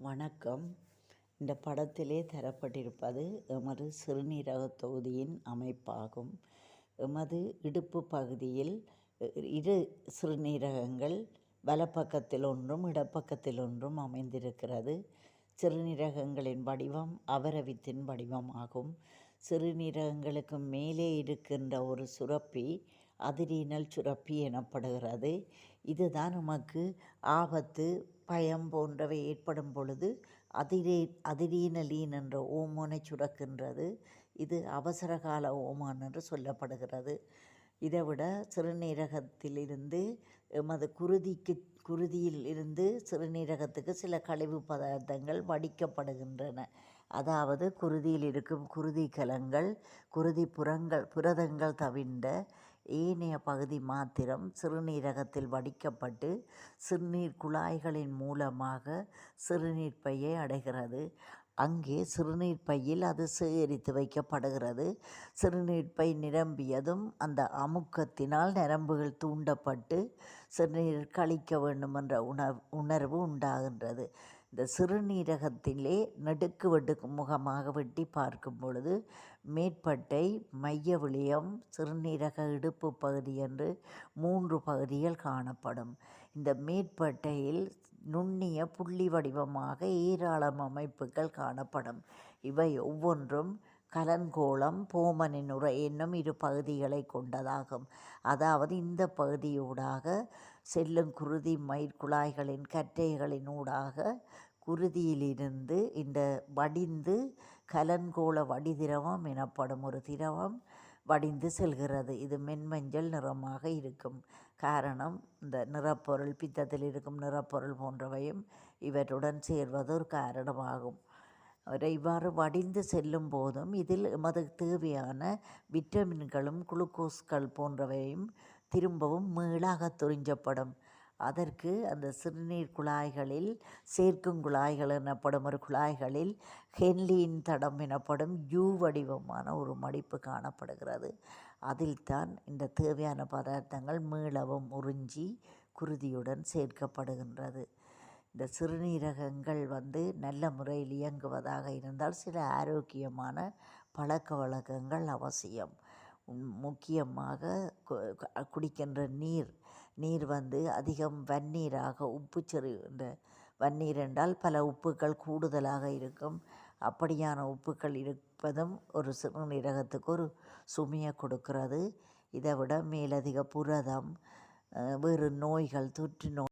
வணக்கம். இந்த படத்திலே தரப்பட்டிருப்பது எமது சிறுநீரக தொகுதியின் அமைப்பாகும். எமது இடுப்பு பகுதியில் இரு சிறுநீரகங்கள் வலப்பக்கத்தில் ஒன்றும் இடப்பக்கத்தில் ஒன்றும் அமைந்திருக்கிறது. சிறுநீரகங்களின் வடிவம் அவரவித்தின் வடிவமாகும். சிறுநீரகங்களுக்கு மேலே இருக்கின்ற ஒரு சுரப்பி அதிரீனல் சுரப்பி எனப்படுகிறது. இதுதான் நமக்கு ஆபத்து பயம் போன்றவை ஏற்படும் பொழுது அதிரே அதிரீனலீன் என்ற ஓமோனை சுரக்கின்றது. இது அவசரகால ஓமான் என்று சொல்லப்படுகிறது. இதைவிட சிறுநீரகத்திலிருந்து எமது குருதிக்கு குருதியில் இருந்து சிறுநீரகத்துக்கு சில கழிவு பதார்த்தங்கள் வடிக்கப்படுகின்றன. அதாவது குருதியில் இருக்கும் குருதி கலங்கள் குருதி புறங்கள் புரதங்கள் தவிர்ந்த ஏனைய பகுதி மாத்திரம் சிறுநீரகத்தில் வடிக்கப்பட்டு சிறுநீர் குழாய்களின் மூலமாக சிறுநீர் பையை அடைகிறது. அங்கே சிறுநீர் பையில் அது சேகரித்து வைக்கப்படுகிறது. சிறுநீர் பை நிரம்பியதும் அந்த அமுக்கத்தினால் நரம்புகள் தூண்டப்பட்டு சிறுநீர் கழிக்க வேண்டும் என்ற உணர் உணர்வு உண்டாகின்றது. இந்த சிறுநீரகத்திலே நடுக்கு வெடுக்கு முகமாக வெட்டி பார்க்கும் பொழுது மேற்பட்டை மைய விளியம் சிறுநீரக இடுப்பு பகுதி என்று மூன்று பகுதிகள் காணப்படும். இந்த மேற்பட்டையில் நுண்ணிய புள்ளி வடிவமாக ஏராளம் அமைப்புகள் காணப்படும். இவை ஒவ்வொன்றும் கலன்கோளம் போமனின் உரை என்னும் இரு பகுதிகளை கொண்டதாகும். அதாவது இந்த பகுதியூடாக செல்லும் குருதி மயிர்குழாய்களின் கற்றைகளின் ஊடாக குருதியிலிருந்து இந்த வடிந்து கலன்கோள வடிதிரவம் எனப்படும் ஒரு திரவம் வடிந்து செல்கிறது. இது மென்மஞ்சள் நிறமாக இருக்கும். காரணம் இந்த நிறப்பொருள் பித்தத்தில் இருக்கும் நிறப்பொருள் போன்றவையும் இவற்றுடன் சேர்வது ஒரு காரணமாகும். இவ்வாறு வடிந்து செல்லும் போதும் இதில் எமது தேவையான விட்டமின்களும் குளுக்கோஸ்கள் போன்றவையும் திரும்பவும் மீளாக துறிஞ்சப்படும் அதற்கு அந்த சிறுநீர் குழாய்களில் சேர்க்கும் குழாய்கள் எனப்படும் ஒரு குழாய்களில் ஹென்லியின் தடம் எனப்படும் யூ வடிவமான ஒரு மடிப்பு காணப்படுகிறது. அதில் தான் இந்த தேவையான பதார்த்தங்கள் மீளவும் உறிஞ்சி குருதியுடன் சேர்க்கப்படுகின்றது. இந்த சிறுநீரகங்கள் வந்து நல்ல முறையில் இயங்குவதாக இருந்தால் சில ஆரோக்கியமான பழக்க வழக்கங்கள் அவசியம். முக்கியமாக குடிக்கின்ற நீர் நீர் வந்து அதிகம் வன்னீராக உப்பு இந்த வன்னீர் என்றால் பல உப்புக்கள் கூடுதலாக இருக்கும். அப்படியான உப்புக்கள் இருப்பதும் ஒரு சிறுநீரகத்துக்கு ஒரு சுமையை கொடுக்கிறது. இதை விட மேலதிக புரதம் வேறு நோய்கள் தொற்று நோய்